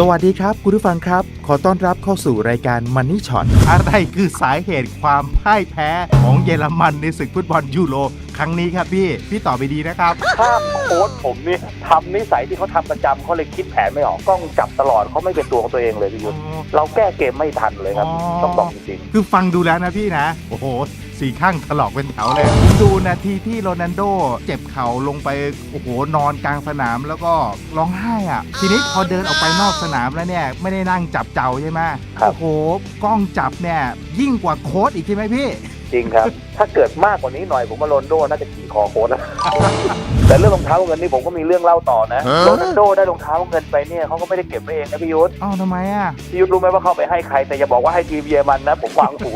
สวัสดีครับ คุณผู้ฟังครับ ขอต้อนรับเข้าสู่รายการ Money Shot อะไรคือสาเหตุความพ่ายแพ้ของเยอรมันในศึกฟุตบอลยูโรครั้งนี้ครับพี่ พี่ตอบไปดีนะครับ ถ้าโค้ชผมเนี่ยทำนิสัยที่เขาทำประจำเขาเลยคิดแผนไม่ออกกล้องจับตลอดเขาไม่เป็นตัวของตัวเองเลยพี่ยุทธเราแก้เกมไม่ทันเลยครับ อ๋อ ต้องบอกจริงคือฟังดูแล้วนะพี่นะ โอ้โห สีข้างถลอกเป็นแถวเลยผมดูนาทีที่โรนัลโดเจ็บเข่าลงไป โอ้โห นอนกลางสนามแล้วก็ร้องไห้อะ ทีนี้พอเดินออกไปนอกสนามแล้วเนี่ย ไม่ได้นั่งจับเจ้าใช่ไหมครับ โอ้โห กล้องจับเนี่ย ยิ่งกว่าโค้ดอีกใช่ไหมพี่ๆจริงครับ ถ้าเกิดมากกว่านี้หน่อยผมว่าโรนลโดน่าจะขี่คอโค้ชนะแต่เรื่องรองเท้าเงินนี่ผมก็มีเรื่องเล่าต่อนะฮะ โรนัลโดได้รองเท้าเงินไปเนี่ยเขาก็ไม่ได้เก็บไว้เองนะพี่ยุทธอ้าวทำไมอะ พี่ยุทธรู้ไหมว่าเขาไปให้ใครแต่อย่าบอกว่าให้ทีมเยอรมันนะ ผมวางหู